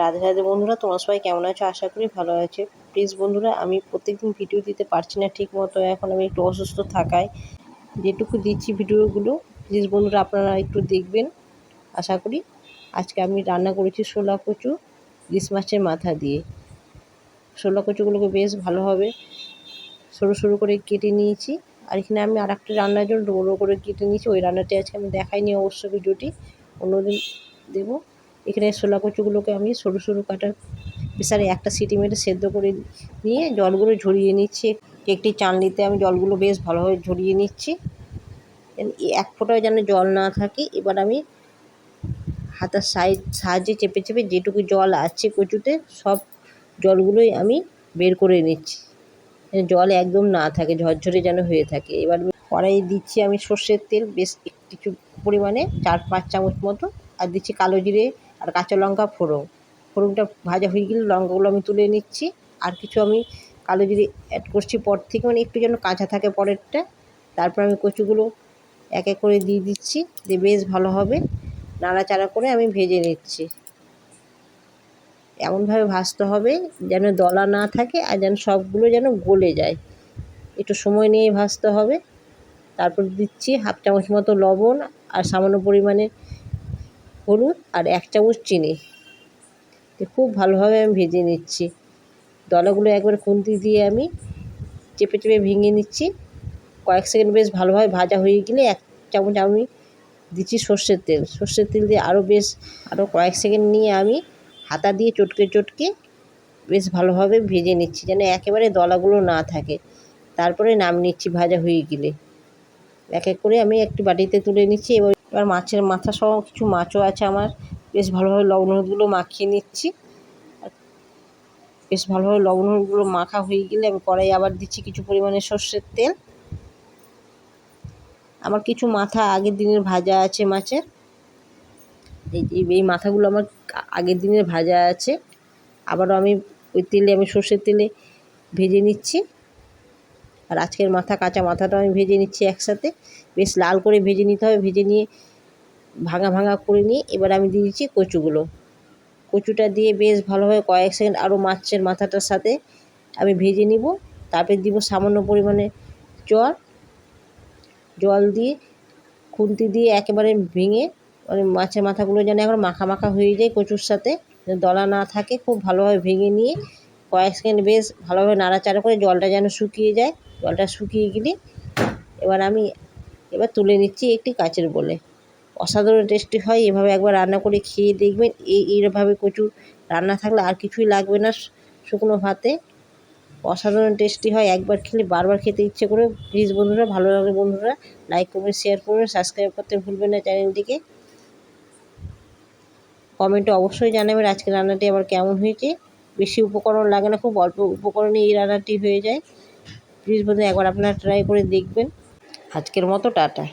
রাধে রাধে বন্ধুরা, তোমরা সবাই কেমন আছো? আশা করি ভালো আছে। প্লিজ বন্ধুরা, আমি প্রত্যেকদিন ভিডিও দিতে পারছি না ঠিক মতো এখন আমি একটু অসুস্থ থাকায় যেটুকু দিচ্ছি ভিডিওগুলো প্লিজ বন্ধুরা আপনারা একটু দেখবেন। আশা করি আজকে আমি রান্না করেছি শোলা কচু, ইলিশ মাছের মাথা দিয়ে। শোলা কচুগুলোকে বেশ ভালোভাবে সরু সরু করে কেটে নিয়েছি। আর এখানে আমি আর একটা রান্নার জন্য ডোলো করে কেটে নিয়েছি। ওই রান্নাটি আজকে আমি দেখাইনি অবশ্য ভিডিওটি অন্যদিন দেবো। এখানে শোলা কচুগুলোকে আমি সরু সরু কাটা প্রেসারে একটা সিটি মেরে সেদ্ধ করে নিয়ে জলগুলো ঝরিয়ে নিচ্ছি। একটি চানলিতে আমি জলগুলো বেশ ভালোভাবে ঝরিয়ে নিচ্ছি। এক ফোঁটাও যেন জল না থাকে। এবার আমি হাতার সাইড সাহায্যে চেপে চেপে যেটুকু জল আছে কচুতে, সব জলগুলোই আমি বের করে নিচ্ছি। জল একদম না থাকে, ঝরঝরে যেন হয়ে থাকে। এবার কড়াই দিচ্ছি আমি সর্ষের তেল, বেশ কিছু পরিমাণে, চার পাঁচ চামচ মতো। আর দিচ্ছি কালো জিরে আর কাঁচা লঙ্কা ফোড়ন। ফোড়নটা ভাজা হয়ে গেলে লঙ্কাগুলো আমি তুলে নিচ্ছি। আর কিছু আমি কালো জিরে অ্যাড করছি পর থেকে মানে একটু যেন কাঁচা থাকে পরেরটা। তারপর আমি কচুগুলো এক এক করে দিয়ে দিচ্ছি, দিয়ে বেশ ভালো হবে। নাড়াচাড়া করে আমি ভেজে নিচ্ছি। এমনভাবে ভাজতে হবে যেন দলা না থাকে আর যেন সবগুলো যেন গলে যায়। একটু সময় নিয়ে ভাজতে হবে। তারপর দিচ্ছি হাফ চামচ মতো লবণ আর সামান্য পরিমাণে হলুদ আর এক চামচ চিনি। খুব ভালোভাবে আমি ভেজে নিচ্ছি। দলাগুলো একবার খুন্তি দিয়ে আমি চেপে চেপে ভেঙে নিচ্ছি। কয়েক সেকেন্ড বেশ ভালোভাবে ভাজা হয়ে গেলে এক চামচ আমি দিচ্ছি সর্ষের তেল। সর্ষের তেল দিয়ে আরও বেশ, আরও কয়েক সেকেন্ড নিয়ে আমি হাতা দিয়ে চটকে চটকে বেশ ভালোভাবে ভেজে নিচ্ছি যেন একেবারে দলাগুলো না থাকে। তারপরে নাম নিচ্ছি ভাজা হয়ে গেলে। এক এক করে আমি একটি বাটিতে তুলে নিচ্ছি এবার এবার মাছের মাথা সহ কিছু মাছও আছে আমার। বেশ ভালোভাবে লবণ হলুদগুলো মাখিয়ে নিচ্ছি। বেশ ভালোভাবে লবণ হলুদগুলো মাখা হয়ে গেলে আমি কড়াই আবার দিচ্ছি কিছু পরিমাণে সর্ষের তেল। আমার কিছু মাথা আগের দিনের ভাজা আছে মাছের। এই এই মাথাগুলো আমার আগের দিনের ভাজা আছে। আবারও আমি ওই তেলে আমি সর্ষের তেলে ভেজে নিচ্ছি। আর আজকের মাথা কাঁচা মাথাটাও আমি ভেজে নিচ্ছি একসাথে। বেশ লাল করে ভেজে নিতে হবে। ভেজে নিয়ে ভাঙা ভাঙা করে নিয়ে এবার আমি দিয়ে দিচ্ছি কচুগুলো। কচুটা দিয়ে বেশ ভালোভাবে কয়েক সেকেন্ড আরও মাছের মাথাটার সাথে। আমি ভেজে নিব। তারপরে দিব সামান্য পরিমাণে জল। জল দিয়ে খুন্তি দিয়ে একেবারে ভেঙে মানে মাছের মাথাগুলো যেন একবার মাখা মাখা হয়ে যায় কচুর সাথে। দলা না থাকে। খুব ভালোভাবে ভেঙে নিয়ে কয়েক সেকেন্ড বেশ ভালোভাবে নাড়াচাড়া করে জলটা যেন শুকিয়ে যায়। জলটা শুকিয়ে গেলে এবার আমি এবার তুলে নিচ্ছি একটি কাচের বলে। অসাধারণ টেস্টি হয়, এভাবে একবার রান্না করে খেয়ে দেখবেন এই এইভাবে কচু রান্না থাকলে আর কিছুই লাগবে না শুকনো ভাতে। অসাধারণ টেস্টি হয়, একবার খেলে বারবার খেতে ইচ্ছে করে। প্লিজ বন্ধুরা, ভালো লাগলে বন্ধুরা লাইক করবেন শেয়ার করবেন সাবস্ক্রাইব করতে ভুলবেন না চ্যানেলটিকে। কমেন্টে অবশ্যই জানাবেন আজকের রান্নাটি আবার কেমন হয়েছে। বেশি উপকরণ লাগে না, খুব অল্প উপকরণে এই রান্নাটি হয়ে যায়। প্লিজ বন্ধু একবার আপনারা ট্রাই করে দেখবেন। আজকের মতো, টাটা।